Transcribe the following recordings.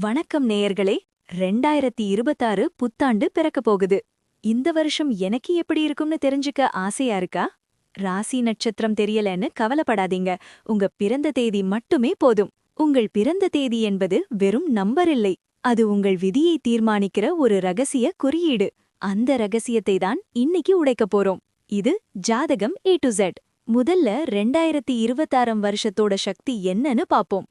வணக்கம் நேயர்களே. ரெண்டாயிரத்தி இருபத்தாறு புத்தாண்டு பிறக்கப் போகுது. இந்த வருஷம் எனக்கு எப்படி இருக்கும்னு தெரிஞ்சுக்க ஆசையா இருக்கா? ராசி நட்சத்திரம் தெரியலன்னு கவலைப்படாதீங்க. உங்க பிறந்த தேதி மட்டுமே போதும். உங்கள் பிறந்த தேதி என்பது வெறும் நம்பர் இல்லை. அது உங்கள் விதியை தீர்மானிக்கிற ஒரு ரகசிய குறியீடு. அந்த ரகசியத்தை தான் இன்னைக்கு உடைக்கப் போறோம். இது ஜாதகம் ஏ டு ஜெட் முதல்ல ரெண்டாயிரத்தி இருபத்தாறாம் வருஷத்தோட சக்தி என்னன்னு பாப்போம்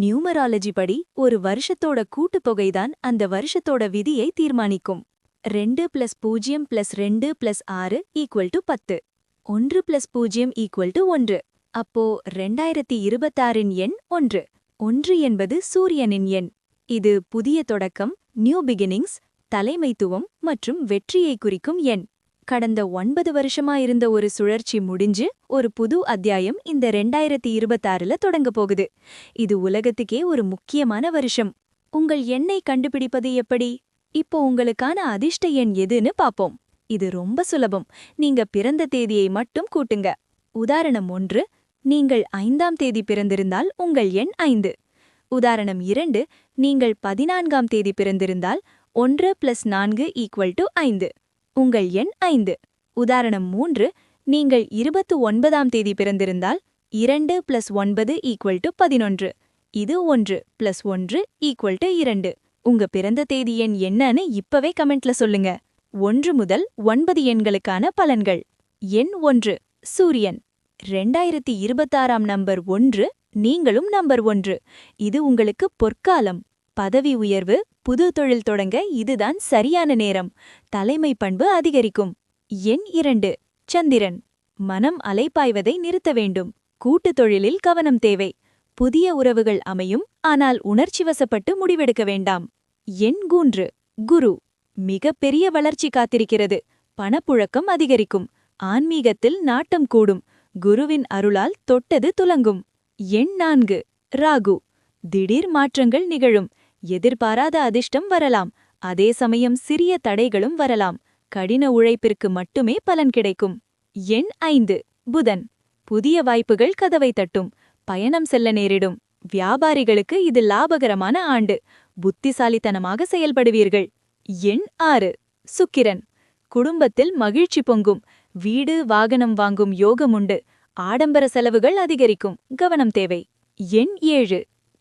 நியூமராலஜி படி ஒரு வருஷத்தோட கூட்டுத்தொகைதான் அந்த வருஷத்தோட விதியை தீர்மானிக்கும். ரெண்டு பிளஸ் பூஜ்ஜியம் பிளஸ் ரெண்டு பிளஸ் ஆறு ஈக்குவல் டு பத்து. ஒன்று பிளஸ் பூஜ்ஜியம் ஈக்குவல் டு ஒன்று. அப்போ ரெண்டாயிரத்தி இருபத்தாறின் எண் ஒன்று. ஒன்று என்பது சூரியனின் எண். இது புதிய தொடக்கம் நியூ பிகினிங்ஸ் தலைமைத்துவம் மற்றும் வெற்றியை குறிக்கும் எண். கடந்த ஒன்பது வருஷமா இருந்த ஒரு சுழற்சி முடிஞ்சு ஒரு புது அத்தியாயம் இந்த ரெண்டாயிரத்தி இருபத்தாறுல தொடங்க போகுது. இது உலகத்துக்கே ஒரு முக்கியமான வருஷம். உங்கள் எண்ணை கண்டுபிடிப்பது எப்படி? இப்போ உங்களுக்கான அதிர்ஷ்ட எண் எதுன்னு பாப்போம். இது ரொம்ப சுலபம். நீங்க பிறந்த தேதியை மட்டும் கூட்டுங்க. உதாரணம் ஒன்று நீங்கள் ஐந்தாம் தேதி பிறந்திருந்தால் உங்கள் எண் ஐந்து. உதாரணம் இரண்டு நீங்கள் பதினான்காம் தேதி பிறந்திருந்தால் ஒன்று பிளஸ் நான்கு ஈக்குவல் டு ஐந்து. உங்கள் எண் ஐந்து. உதாரணம் மூன்று. நீங்கள் இருபத்து ஒன்பதாம் தேதி பிறந்திருந்தால் இரண்டு பிளஸ் ஒன்பது ஈக்குவல் டு பதினொன்று. இது ஒன்று பிளஸ் ஒன்று ஈக்குவல் டு இரண்டு. உங்க பிறந்த தேதி எண் என்னன்னு இப்பவே கமெண்ட்ல சொல்லுங்க. ஒன்று முதல் ஒன்பது எண்களுக்கான பலன்கள். எண் ஒன்று. சூரியன். ரெண்டாயிரத்தி இருபத்தாறாம் நம்பர் ஒன்று. நீங்களும் நம்பர் ஒன்று. இது உங்களுக்கு பொற்காலம். பதவி உயர்வு புது தொழில் தொடங்க இதுதான் சரியான நேரம். தலைமை பண்பு அதிகரிக்கும். எண் இரண்டு சந்திரன். மனம் அலைப்பாய்வதை நிறுத்த வேண்டும். கூட்டுத் தொழிலில் கவனம் தேவை. புதிய உறவுகள் அமையும். ஆனால் உணர்ச்சிவசப்பட்டு முடிவெடுக்க வேண்டாம். எண் கூன்று குரு. மிகப்பெரிய வளர்ச்சி காத்திருக்கிறது. பணப்புழக்கம் அதிகரிக்கும். ஆன்மீகத்தில் நாட்டம் கூடும். குருவின் அருளால் தொட்டது துலங்கும். எண் நான்கு ராகு. திடீர் மாற்றங்கள் நிகழும். எதிர்பாராத அதிர்ஷ்டம் வரலாம். அதே சமயம் சிறிய தடைகளும் வரலாம். கடின உழைப்பிற்கு மட்டுமே பலன் கிடைக்கும். எண் ஐந்து. புதன். புதிய வாய்ப்புகள் கதவை தட்டும். பயணம் செல்ல நேரிடும். வியாபாரிகளுக்கு இது லாபகரமான ஆண்டு. புத்திசாலித்தனமாக செயல்படுவீர்கள். எண் ஆறு. சுக்கிரன். குடும்பத்தில் மகிழ்ச்சி பொங்கும். வீடு வாகனம் வாங்கும் யோகம் உண்டு. ஆடம்பர செலவுகள் அதிகரிக்கும். கவனம் தேவை. எண் ஏழு.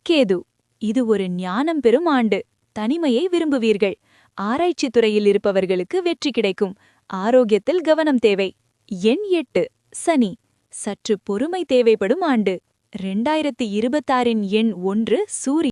கேது. இது ஒரு ஞானம் பெறும் ஆண்டு. தனிமையை விரும்புவீர்கள். ஆராய்ச்சி துறையில் இருப்பவர்களுக்கு வெற்றி கிடைக்கும். ஆரோக்கியத்தில் கவனம் தேவை. எண் எட்டு சனி. சற்று பொறுமை தேவைப்படும் ஆண்டு. ரெண்டாயிரத்தி இருபத்தாறின் எண் ஒன்று சூரிய